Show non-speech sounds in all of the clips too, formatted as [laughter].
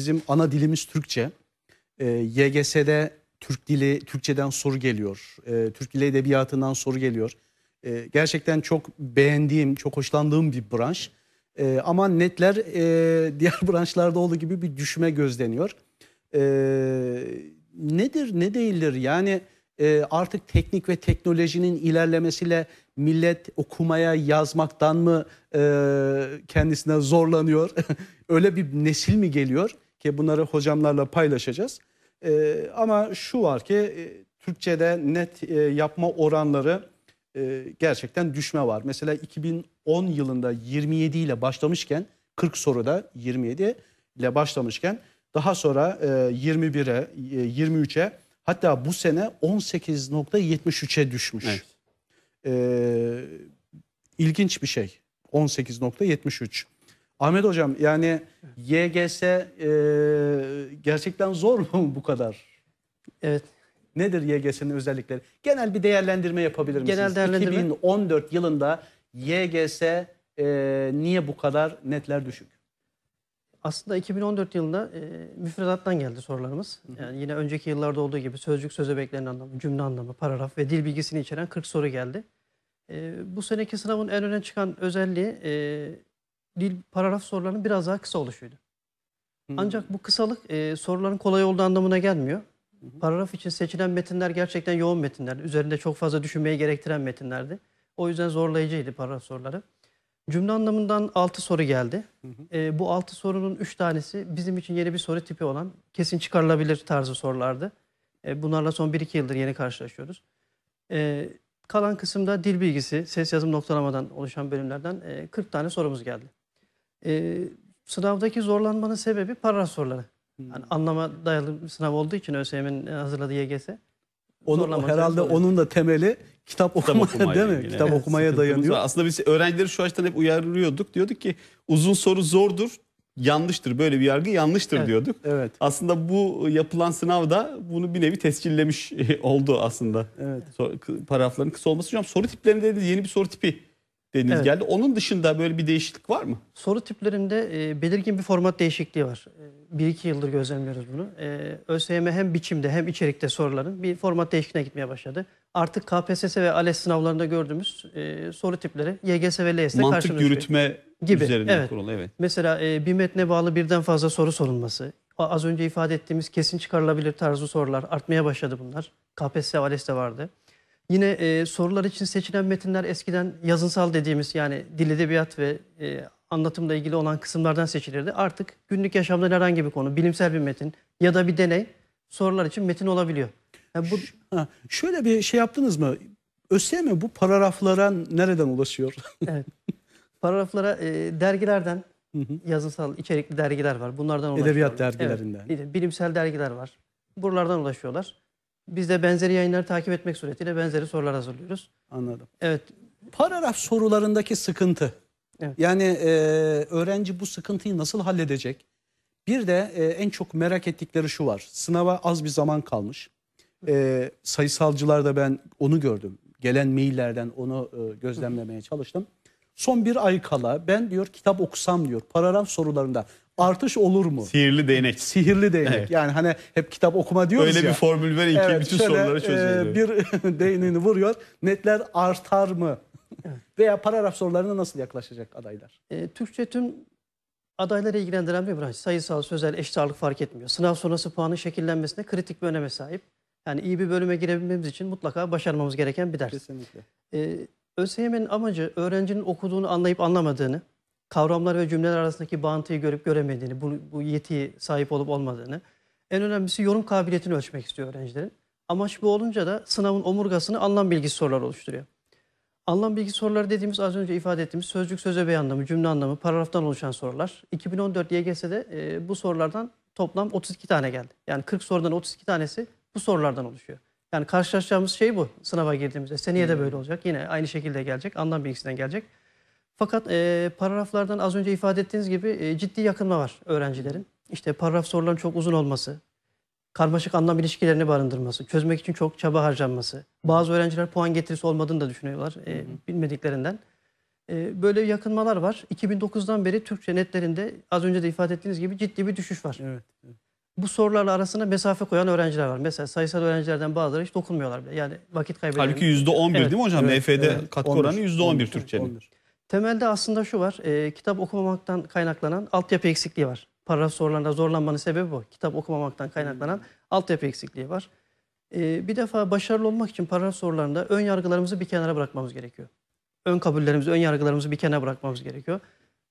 Bizim ana dilimiz Türkçe. Ee, YGS'de Türk dili, Türkçeden soru geliyor. Ee, Türk dili edebiyatından soru geliyor. Ee, gerçekten çok beğendiğim, çok hoşlandığım bir branş. Ee, ama netler e, [laughs] diğer branşlarda olduğu gibi bir düşme gözleniyor. Ee, nedir, ne değildir? Yani e, artık teknik ve teknolojinin ilerlemesiyle millet okumaya, yazmaktan mı e, kendisine zorlanıyor? [laughs] Öyle bir nesil mi geliyor ki bunları hocamlarla paylaşacağız. E, ama şu var ki e, Türkçe'de net e, yapma oranları e, gerçekten düşme var. Mesela 2010 yılında 27 ile başlamışken 40 soruda 27 ile başlamışken daha sonra e, 21'e, e, 23'e hatta bu sene 18.73'e düşmüş. Evet. E, ilginç bir şey. 18.73. Ahmet Hocam yani YGS e, gerçekten zor mu [laughs] bu kadar? Evet. Nedir YGS'nin özellikleri? Genel bir değerlendirme yapabilir misiniz? Genel değerlendirme- 2014 yılında YGS e, niye bu kadar netler düşük? Aslında 2014 yılında e, müfredattan geldi sorularımız. Yani yine önceki yıllarda olduğu gibi sözcük, söz öbeklerinin anlamı, cümle anlamı, paragraf ve dil bilgisini içeren 40 soru geldi. E, bu seneki sınavın en öne çıkan özelliği e, dil paragraf sorularının biraz daha kısa oluşuydu. Ancak bu kısalık e, soruların kolay olduğu anlamına gelmiyor. Paragraf için seçilen metinler gerçekten yoğun metinlerdi. Üzerinde çok fazla düşünmeyi gerektiren metinlerdi. O yüzden zorlayıcıydı paragraf soruları. Cümle anlamından 6 soru geldi. E, bu 6 sorunun 3 tanesi bizim için yeni bir soru tipi olan kesin çıkarılabilir tarzı sorulardı. E, bunlarla son 1-2 yıldır yeni karşılaşıyoruz. E, kalan kısımda dil bilgisi, ses yazım noktalamadan oluşan bölümlerden e, 40 tane sorumuz geldi. E, sınavdaki zorlanmanın sebebi paragraf soruları. Yani anlama dayalı bir sınav olduğu için ÖSYM'nin hazırladığı YGS. Onu, zorlanmanın herhalde onun da temeli kitap Kitap okuma okumayla değil mi? ilgili. Kitap Evet, okumaya dayanıyor. var. Aslında biz öğrencileri şu açıdan hep uyarıyorduk. Diyorduk ki uzun soru zordur, yanlıştır. Böyle bir yargı yanlıştır Evet. diyorduk. Evet. Aslında bu yapılan sınav da bunu bir nevi tescillemiş [laughs] oldu aslında. Evet. Paragrafların kısa olması. Hocam soru tiplerinde de yeni bir soru tipi dediniz Evet. geldi. Onun dışında böyle bir değişiklik var mı? Soru tiplerinde e, belirgin bir format değişikliği var. E, bir iki yıldır gözlemliyoruz bunu. E, ÖSYM hem biçimde hem içerikte soruların bir format değişikliğine gitmeye başladı. Artık KPSS ve ALES sınavlarında gördüğümüz e, soru tipleri YGS ve LYS'de Mantık karşımıza çıkıyor. yürütme Gibi, üzerine evet. kurulu. Evet. Mesela e, bir metne bağlı birden fazla soru sorulması, az önce ifade ettiğimiz kesin çıkarılabilir tarzı sorular artmaya başladı bunlar. KPSS ve ALES'te vardı. Yine e, sorular için seçilen metinler eskiden yazınsal dediğimiz yani dil edebiyat ve e, anlatımla ilgili olan kısımlardan seçilirdi. Artık günlük yaşamdan herhangi bir konu, bilimsel bir metin ya da bir deney sorular için metin olabiliyor. Yani bu Ha, şöyle bir şey yaptınız mı? ÖSYM bu paragraflara nereden ulaşıyor? [laughs] evet, paragraflara e, dergilerden yazınsal içerikli dergiler var. Bunlardan Edebiyat ulaşıyorlar. dergilerinden. Evet, bilimsel dergiler var. Buralardan ulaşıyorlar. Biz de benzeri yayınları takip etmek suretiyle benzeri sorular hazırlıyoruz. Anladım. Evet, Paragraf sorularındaki sıkıntı. Evet. Yani e, öğrenci bu sıkıntıyı nasıl halledecek? Bir de e, en çok merak ettikleri şu var. Sınava az bir zaman kalmış. E, sayısalcılarda ben onu gördüm. Gelen maillerden onu e, gözlemlemeye çalıştım. Son bir ay kala ben diyor kitap okusam diyor paragraf sorularında artış olur mu? Sihirli değnek. Sihirli değnek. Evet. Yani hani hep kitap okuma diyoruz Öyle ya. bir formül verin ki Evet, bütün şöyle, soruları çözelim. e, bir [laughs] değneğini vuruyor. Netler artar mı? Veya paragraf sorularına nasıl yaklaşacak adaylar? e, Türkçe tüm adayları ilgilendiren bir branş. Sayısal, sözel, eşit ağırlık fark etmiyor. Sınav sonrası puanın şekillenmesine kritik bir öneme sahip. Yani iyi bir bölüme girebilmemiz için mutlaka başarmamız gereken bir ders. Kesinlikle. Ee, ÖSYM'nin amacı öğrencinin okuduğunu anlayıp anlamadığını, kavramlar ve cümleler arasındaki bağıntıyı görüp göremediğini, bu, bu yetiye sahip olup olmadığını, en önemlisi yorum kabiliyetini ölçmek istiyor öğrencilerin. Amaç bu olunca da sınavın omurgasını anlam bilgisi sorular oluşturuyor. Anlam bilgi soruları dediğimiz az önce ifade ettiğimiz sözcük söz öbeği anlamı, cümle anlamı, paragraftan oluşan sorular. 2014 YGS'de e, bu sorulardan toplam 32 tane geldi. Yani 40 sorudan 32 tanesi bu sorulardan oluşuyor. Yani karşılaşacağımız şey bu sınava girdiğimizde. Seneye de böyle olacak. Yine aynı şekilde gelecek. Anlam bilgisinden gelecek. Fakat e, paragraflardan az önce ifade ettiğiniz gibi e, ciddi yakınma var öğrencilerin. İşte paragraf soruların çok uzun olması, karmaşık anlam ilişkilerini barındırması, çözmek için çok çaba harcanması. Bazı öğrenciler puan getirisi olmadığını da düşünüyorlar e, bilmediklerinden. E, böyle yakınmalar var. 2009'dan beri Türkçe netlerinde az önce de ifade ettiğiniz gibi ciddi bir düşüş var. Evet. Bu sorularla arasına mesafe koyan öğrenciler var. Mesela sayısal öğrencilerden bazıları hiç dokunmuyorlar bile. Yani vakit kaybediyor. Halbuki %11 Evet. değil mi hocam? Evet, LF'de evet. katkı 11, oranı %11 11, Türkçenin. 11. Temelde aslında şu var. e, kitap okumamaktan kaynaklanan altyapı eksikliği var. Paragraf sorularında zorlanmanın sebebi bu. Kitap okumamaktan kaynaklanan altyapı eksikliği var. E, bir defa başarılı olmak için paragraf sorularında ön yargılarımızı bir kenara bırakmamız gerekiyor. Ön kabullerimizi, ön yargılarımızı bir kenara bırakmamız gerekiyor.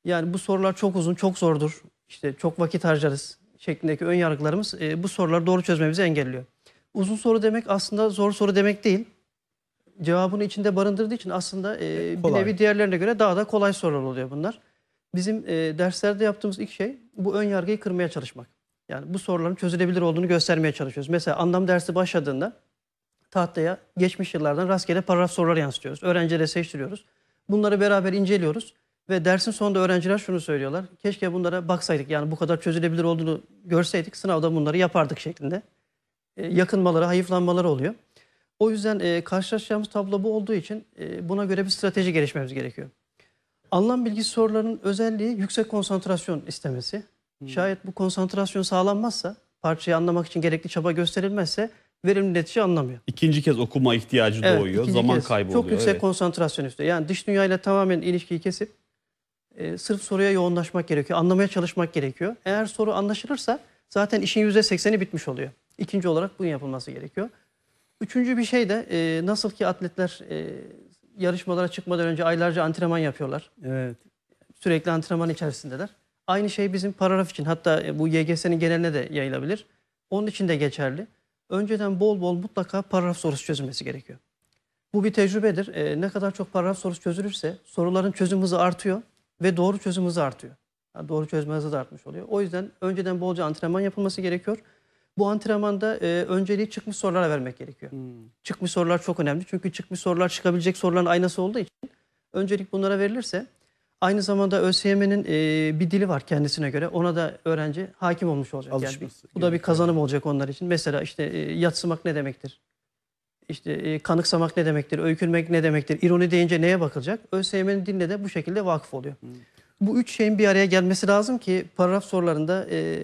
Yani bu sorular çok uzun, çok zordur. İşte çok vakit harcarız şeklindeki ön yargılarımız e, bu soruları doğru çözmemizi engelliyor. Uzun soru demek aslında zor soru demek değil. Cevabını içinde barındırdığı için aslında e, bir Kolay. nevi diğerlerine göre daha da kolay sorular oluyor bunlar. Bizim e, derslerde yaptığımız ilk şey bu ön yargıyı kırmaya çalışmak. Yani bu soruların çözülebilir olduğunu göstermeye çalışıyoruz. Mesela anlam dersi başladığında tahtaya geçmiş yıllardan rastgele paragraf soruları yansıtıyoruz. Öğrencilere seçtiriyoruz. Bunları beraber inceliyoruz ve dersin sonunda öğrenciler şunu söylüyorlar. Keşke bunlara baksaydık yani bu kadar çözülebilir olduğunu görseydik sınavda bunları yapardık şeklinde. E, yakınmaları, hayıflanmaları oluyor. O yüzden e, karşılaşacağımız tablo bu olduğu için e, buna göre bir strateji gelişmemiz gerekiyor. Anlam bilgisi sorularının özelliği yüksek konsantrasyon istemesi. Şayet bu konsantrasyon sağlanmazsa, parçayı anlamak için gerekli çaba gösterilmezse verimli netice anlamıyor. İkinci kez okuma ihtiyacı Evet, doğuyor. Zaman kez kaybı Çok oluyor. yüksek evet. konsantrasyon istiyor. Yani dış dünyayla tamamen ilişkiyi kesip e, sırf soruya yoğunlaşmak gerekiyor. Anlamaya çalışmak gerekiyor. Eğer soru anlaşılırsa zaten işin %80'i bitmiş oluyor. İkinci olarak bunun yapılması gerekiyor. Üçüncü bir şey de e, nasıl ki atletler e, yarışmalara çıkmadan önce aylarca antrenman yapıyorlar. Evet. Sürekli antrenman içerisindeler. Aynı şey bizim paragraf için hatta e, bu YGS'nin geneline de yayılabilir. Onun için de geçerli. Önceden bol bol mutlaka paragraf sorusu çözülmesi gerekiyor. Bu bir tecrübedir. E, ne kadar çok paragraf sorusu çözülürse soruların çözüm hızı artıyor ve doğru çözüm hızı artıyor. Yani doğru çözme hızı da artmış oluyor. O yüzden önceden bolca antrenman yapılması gerekiyor. Bu antrenmanda e, önceliği çıkmış sorulara vermek gerekiyor. Çıkmış sorular çok önemli. Çünkü çıkmış sorular çıkabilecek soruların aynası olduğu için öncelik bunlara verilirse aynı zamanda ÖSYM'nin e, bir dili var kendisine göre. Ona da öğrenci hakim olmuş olacak. Yani Alışması bu da bir kazanım olacak onlar için. Mesela işte e, yatsımak ne demektir? İşte e, kanıksamak ne demektir? Öykünmek ne demektir? İroni deyince neye bakılacak? ÖSYM'nin diline de bu şekilde vakıf oluyor. Bu üç şeyin bir araya gelmesi lazım ki paragraf sorularında e,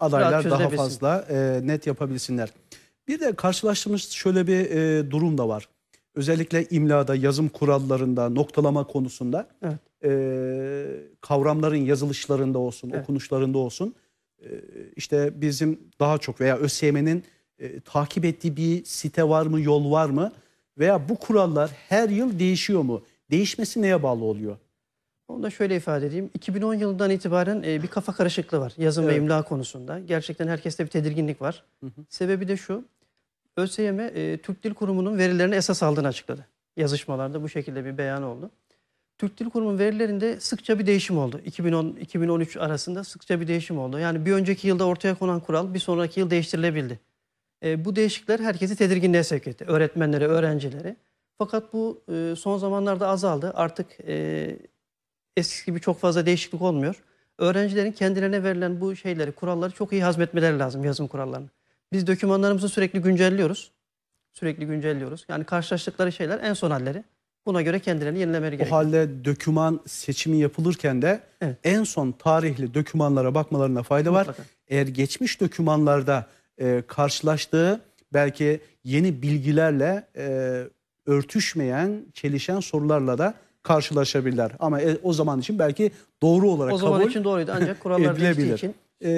adaylar daha fazla e, net yapabilsinler. Bir de karşılaştığımız şöyle bir e, durum da var. Özellikle imlada, yazım kurallarında, noktalama konusunda Evet. e, kavramların yazılışlarında olsun, Evet. okunuşlarında olsun. e, işte bizim daha çok veya ÖSYM'nin e, takip ettiği bir site var mı, yol var mı? Veya bu kurallar her yıl değişiyor mu? Değişmesi neye bağlı oluyor? Onu da şöyle ifade edeyim. 2010 yılından itibaren e, bir kafa karışıklığı var yazım ve Evet. imla konusunda. Gerçekten herkeste bir tedirginlik var. Sebebi de şu. ÖSYM e, Türk Dil Kurumu'nun verilerini esas aldığını açıkladı. Yazışmalarda bu şekilde bir beyan oldu. Türk Dil Kurumu'nun verilerinde sıkça bir değişim oldu. 2010-2013 arasında sıkça bir değişim oldu. Yani bir önceki yılda ortaya konan kural bir sonraki yıl değiştirilebildi. E, bu değişiklikler herkesi tedirginliğe sevk etti. Öğretmenleri, öğrencileri. Fakat bu e, son zamanlarda azaldı. Artık e, eskisi gibi çok fazla değişiklik olmuyor. Öğrencilerin kendilerine verilen bu şeyleri, kuralları çok iyi hazmetmeleri lazım yazım kurallarını. Biz dokümanlarımızı sürekli güncelliyoruz. Sürekli güncelliyoruz. Yani karşılaştıkları şeyler en son halleri. Buna göre kendilerini yenilemeleri O gerekiyor. halde döküman seçimi yapılırken de Evet. en son tarihli dökümanlara bakmalarına fayda var. Mutlaka. Eğer geçmiş dökümanlarda e, karşılaştığı belki yeni bilgilerle e, örtüşmeyen, çelişen sorularla da karşılaşabilirler. Ama e, o zaman için belki doğru olarak O zaman kabul için doğruydu ancak kurallar değiştiği edilebilir. için e,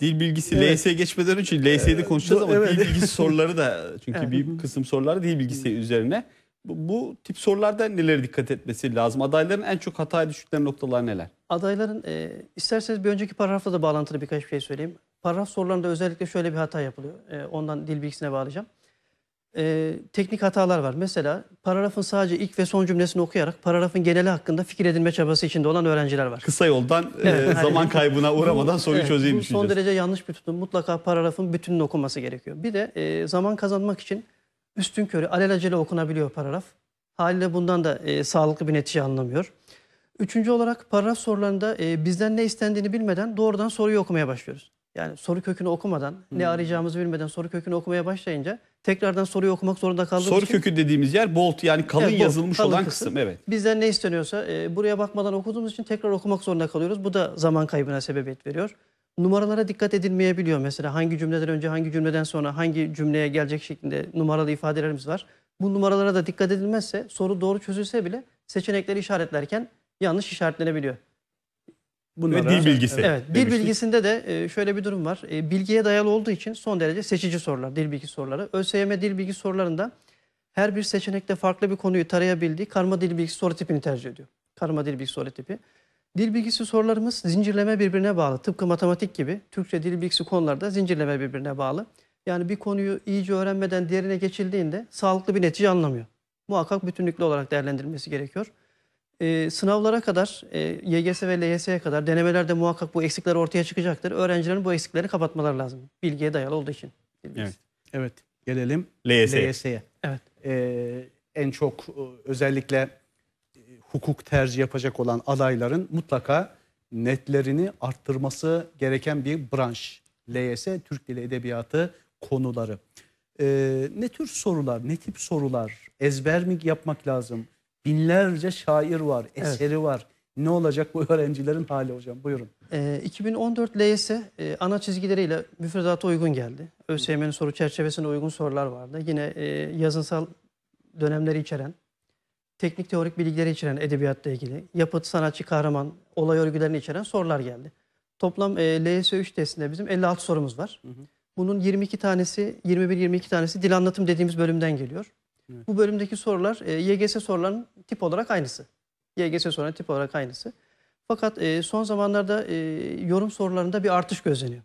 Dil bilgisi Evet. LS geçmeden önce LS'de konuşacağız bu- ama evet. dil bilgisi [laughs] soruları da çünkü Evet. bir kısım sorular dil bilgisi üzerine. Bu, bu tip sorularda nelere dikkat etmesi lazım? Adayların en çok hataya düştükleri noktalar neler? adayların e, isterseniz bir önceki paragrafla da bağlantılı birkaç bir şey söyleyeyim. Paragraf sorularında özellikle şöyle bir hata yapılıyor. E, ondan dil bilgisine bağlayacağım. E, teknik hatalar var. Mesela paragrafın sadece ilk ve son cümlesini okuyarak paragrafın geneli hakkında fikir edinme çabası içinde olan öğrenciler var. Kısa yoldan Evet, e, zaman kaybına uğramadan soruyu Evet, çözeyim Bu son derece yanlış bir tutum. Mutlaka paragrafın bütününü okunması gerekiyor. Bir de e, zaman kazanmak için üstün körü alelacele okunabiliyor paragraf. Haliyle bundan da e, sağlıklı bir netice anlamıyor. Üçüncü olarak paragraf sorularında e, bizden ne istendiğini bilmeden doğrudan soruyu okumaya başlıyoruz. Yani soru kökünü okumadan, ne arayacağımızı bilmeden soru kökünü okumaya başlayınca tekrardan soruyu okumak zorunda kaldığımız Soru için kökü dediğimiz yer bold yani kalın Evet, bold, yazılmış kalın olan kısım. kısım. Evet. bizden ne isteniyorsa e, buraya bakmadan okuduğumuz için tekrar okumak zorunda kalıyoruz. Bu da zaman kaybına sebebiyet veriyor. Numaralara dikkat edilmeyebiliyor mesela hangi cümleden önce hangi cümleden sonra hangi cümleye gelecek şeklinde numaralı ifadelerimiz var. Bu numaralara da dikkat edilmezse soru doğru çözülse bile seçenekleri işaretlerken yanlış işaretlenebiliyor. Bunlara, Ve dil bilgisi. Evet, dil demiştik. bilgisinde de e, şöyle bir durum var. E, Bilgiye dayalı olduğu için son derece seçici sorular, dil bilgi soruları. ÖSYM dil bilgi sorularında her bir seçenekte farklı bir konuyu tarayabildiği karma dil bilgisi soru tipini tercih ediyor. Karma dil bilgisi soru tipi. Dil bilgisi sorularımız zincirleme birbirine bağlı. Tıpkı matematik gibi Türkçe dil bilgisi konularda zincirleme birbirine bağlı. Yani bir konuyu iyice öğrenmeden diğerine geçildiğinde sağlıklı bir netice anlamıyor. Muhakkak bütünlüklü olarak değerlendirilmesi gerekiyor. Ee, sınavlara kadar, e, YGS ve LYS'ye kadar denemelerde muhakkak bu eksikler ortaya çıkacaktır. Öğrencilerin bu eksikleri kapatmaları lazım. Bilgiye dayalı olduğu için. bilgisi. Evet. Evet gelelim LYS. LYS'ye. Evet. Ee, en çok e, özellikle e, hukuk tercih yapacak olan adayların mutlaka netlerini arttırması gereken bir branş. LYS, Türk Dili Edebiyatı konuları. Ee, ne tür sorular, ne tip sorular? Ezber mi yapmak lazım? Binlerce şair var, Evet. eseri var. Ne olacak bu öğrencilerin hali hocam? Buyurun. Ee, 2014 LYS e, ana çizgileriyle müfredata uygun geldi. ÖSYM'nin soru çerçevesine uygun sorular vardı. Yine e, yazınsal dönemleri içeren, teknik teorik bilgileri içeren edebiyatla ilgili, yapıt, sanatçı, kahraman, olay örgülerini içeren sorular geldi. Toplam e, LYS 3 testinde bizim 56 sorumuz var. Bunun 22 tanesi, 21-22 tanesi dil anlatım dediğimiz bölümden geliyor. Bu bölümdeki sorular e, YGS sorularının tip olarak aynısı. YGS sorularının tip olarak aynısı. Fakat e, son zamanlarda e, yorum sorularında bir artış gözleniyor.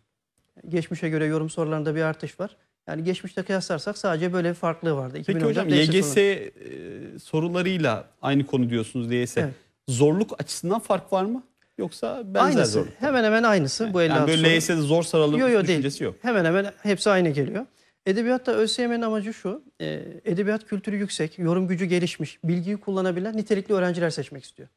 Geçmişe göre yorum sorularında bir artış var. Yani geçmişte kıyaslarsak sadece böyle bir farklılığı vardı. Peki 2014 hocam YGS e, sorularıyla aynı konu diyorsunuz LYS. Evet. Zorluk açısından fark var mı? Yoksa benzer aynısı. zorluk. Hemen hemen aynısı bu 56 Yani böyle. LYS'de zor saralım Yo, yo, değil. düşüncesi yok. Hemen hemen hepsi aynı geliyor. Edebiyatta ÖSYM'nin amacı şu, e, edebiyat kültürü yüksek, yorum gücü gelişmiş, bilgiyi kullanabilen nitelikli öğrenciler seçmek istiyor.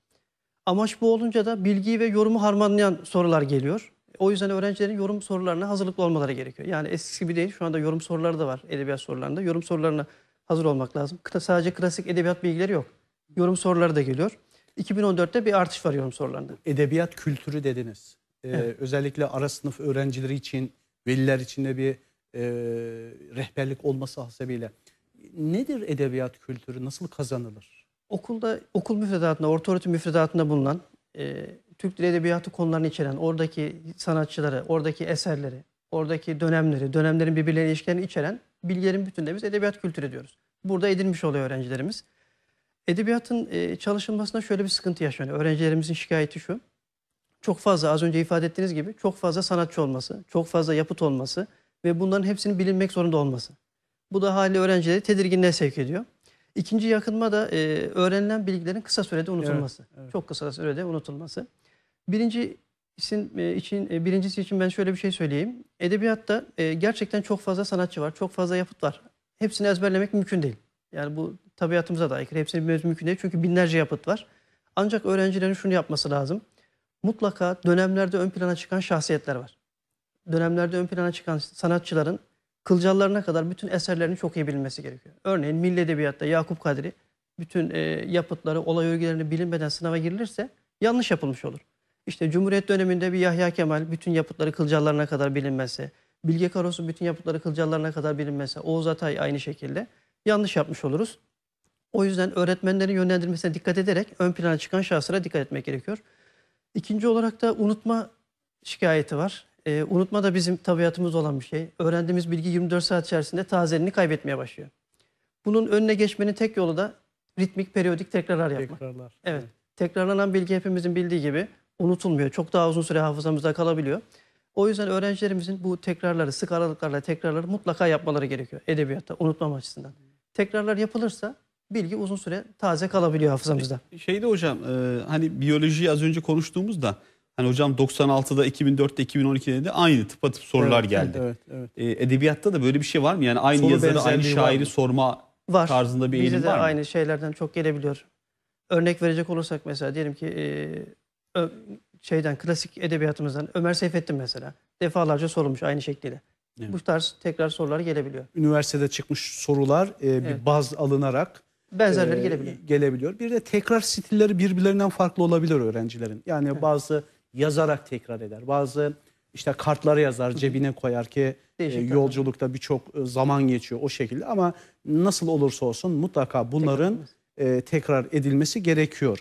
Amaç bu olunca da bilgiyi ve yorumu harmanlayan sorular geliyor. O yüzden öğrencilerin yorum sorularına hazırlıklı olmaları gerekiyor. Yani eskisi gibi değil, şu anda yorum soruları da var edebiyat sorularında. Yorum sorularına hazır olmak lazım. Kıta- Sadece klasik edebiyat bilgileri yok. Yorum soruları da geliyor. 2014'te bir artış var yorum sorularında. edebiyat kültürü dediniz. Ee, Evet. Özellikle ara sınıf öğrencileri için, veliler için de bir e, rehberlik olması hasebiyle. Nedir edebiyat kültürü? Nasıl kazanılır? Okulda okul müfredatında, orta öğretim müfredatında bulunan e, Türk Dili Edebiyatı konularını içeren oradaki sanatçıları, oradaki eserleri, oradaki dönemleri, dönemlerin birbirleriyle ilişkilerini içeren bilgilerin bütününe biz edebiyat kültürü diyoruz. Burada edinmiş oluyor öğrencilerimiz. Edebiyatın e, çalışılmasında şöyle bir sıkıntı yaşanıyor. Öğrencilerimizin şikayeti şu. Çok fazla az önce ifade ettiğiniz gibi çok fazla sanatçı olması, çok fazla yapıt olması ve bunların hepsinin bilinmek zorunda olması. Bu da hali öğrencileri tedirginliğe sevk ediyor. İkinci yakınma da e, öğrenilen bilgilerin kısa sürede unutulması. evet. Çok kısa sürede unutulması. Birinci için, e, için e, birincisi için ben şöyle bir şey söyleyeyim. Edebiyatta e, gerçekten çok fazla sanatçı var, çok fazla yapıt var. Hepsini ezberlemek mümkün değil. Yani bu tabiatımıza da aykırı. Hepsini bilmemiz mümkün değil çünkü binlerce yapıt var. Ancak öğrencilerin şunu yapması lazım. Mutlaka dönemlerde ön plana çıkan şahsiyetler var. Dönemlerde ön plana çıkan sanatçıların kılcallarına kadar bütün eserlerini çok iyi bilmesi gerekiyor. Örneğin Milli Edebiyat'ta Yakup Kadri bütün e, yapıtları, olay örgülerini bilinmeden sınava girilirse yanlış yapılmış olur. İşte Cumhuriyet döneminde bir Yahya Kemal bütün yapıtları kılcallarına kadar bilinmezse, Bilge Karasu bütün yapıtları kılcallarına kadar bilinmezse, Oğuz Atay aynı şekilde yanlış yapmış oluruz. O yüzden öğretmenlerin yönlendirmesine dikkat ederek ön plana çıkan şahıslara dikkat etmek gerekiyor. İkinci olarak da unutma şikayeti var. Ee, unutma da bizim tabiatımız olan bir şey. Öğrendiğimiz bilgi 24 saat içerisinde tazeliğini kaybetmeye başlıyor. Bunun önüne geçmenin tek yolu da ritmik, periyodik tekrarlar yapmak. Tekrarlar. Evet. Tekrarlanan bilgi hepimizin bildiği gibi unutulmuyor. Çok daha uzun süre hafızamızda kalabiliyor. O yüzden öğrencilerimizin bu tekrarları, sık aralıklarla tekrarları mutlaka yapmaları gerekiyor edebiyatta, unutmam açısından. Tekrarlar yapılırsa bilgi uzun süre taze kalabiliyor hafızamızda. Şeyde hocam e, hani biyolojiyi az önce konuştuğumuzda hani hocam 96'da 2004'te 2012'de de aynı tıpatıp sorular Evet, geldi. Evet, evet. E, edebiyatta da böyle bir şey var mı? Yani aynı Soru yazarı aynı var şairi mı? sorma Var. tarzında bir Bize eğilim de var mı? aynı şeylerden çok gelebiliyor. Örnek verecek olursak mesela diyelim ki e, şeyden klasik edebiyatımızdan Ömer Seyfettin mesela defalarca sorulmuş aynı şekliyle. Evet. bu tarz tekrar sorular gelebiliyor. Üniversitede çıkmış sorular e, bir Evet. baz alınarak Benzerleri e, gelebiliyor. gelebiliyor. Bir de tekrar stilleri birbirlerinden farklı olabilir öğrencilerin. Yani bazı yazarak tekrar eder. Bazı işte kartlara yazar, cebine koyar ki e, yolculukta birçok e, zaman geçiyor o şekilde ama nasıl olursa olsun mutlaka bunların e, tekrar edilmesi gerekiyor.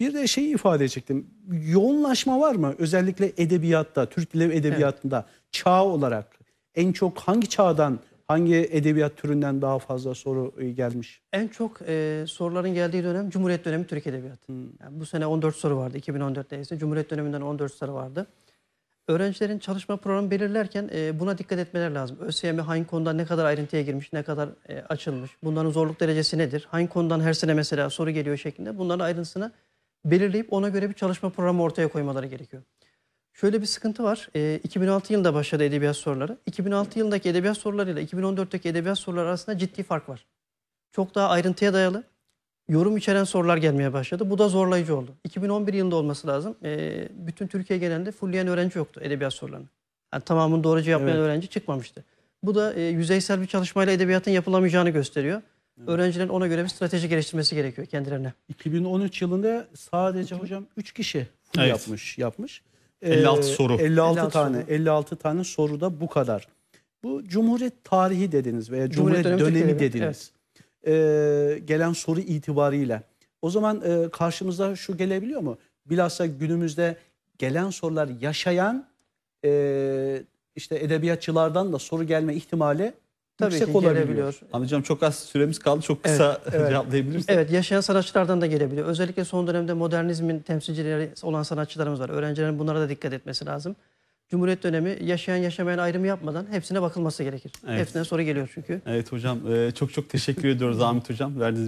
Bir de şeyi ifade edecektim. Yoğunlaşma var mı? Özellikle edebiyatta, Türk Dili Edebiyatı'nda çağ olarak en çok hangi çağdan, hangi edebiyat türünden daha fazla soru e, gelmiş? En çok e, soruların geldiği dönem Cumhuriyet dönemi Türk Edebiyatı. Yani bu sene 14 soru vardı. 2014'te ise Cumhuriyet döneminden 14 soru vardı. Öğrencilerin çalışma programı belirlerken e, buna dikkat etmeleri lazım. ÖSYM hangi konuda ne kadar ayrıntıya girmiş, ne kadar e, açılmış, bunların zorluk derecesi nedir, hangi konudan her sene mesela soru geliyor şeklinde bunların ayrıntısını belirleyip ona göre bir çalışma programı ortaya koymaları gerekiyor. Şöyle bir sıkıntı var. E, 2006 yılında başladı edebiyat soruları. 2006 yılındaki edebiyat sorularıyla 2014'teki edebiyat soruları arasında ciddi fark var. Çok daha ayrıntıya dayalı, yorum içeren sorular gelmeye başladı. Bu da zorlayıcı oldu. 2011 yılında olması lazım. E, bütün Türkiye genelinde fullleyen öğrenci yoktu edebiyat sorularını. Yani tamamını doğruca yapmayan Evet. öğrenci çıkmamıştı. Bu da e, yüzeysel bir çalışmayla edebiyatın yapılamayacağını gösteriyor. Öğrencilerin ona göre bir strateji geliştirmesi gerekiyor kendilerine. 2013 yılında sadece hocam 3 kişi full Evet. yapmış. yapmış. 56 Ee, soru. 56, 56 tane. soru. 56 tane soruda bu kadar. Bu Cumhuriyet tarihi dediniz veya Cumhuriyet, Cumhuriyet dönemi dönemi dediniz. Ee, gelen soru itibariyle. O zaman e, karşımıza şu gelebiliyor mu? Bilhassa günümüzde gelen sorular yaşayan e, işte edebiyatçılardan da soru gelme ihtimali Tabii yüksek ki olabiliyor. gelebiliyor. Amcam çok az süremiz kaldı. Çok kısa [laughs] cevaplayabilirsek. Evet yaşayan sanatçılardan da gelebiliyor. Özellikle son dönemde modernizmin temsilcileri olan sanatçılarımız var. Öğrencilerin bunlara da dikkat etmesi lazım. Cumhuriyet dönemi yaşayan yaşamayan ayrımı yapmadan hepsine bakılması gerekir. Evet. Hepsine soru geliyor çünkü. Evet hocam e, çok çok teşekkür ediyoruz Ahmet hocam. Verdiğiniz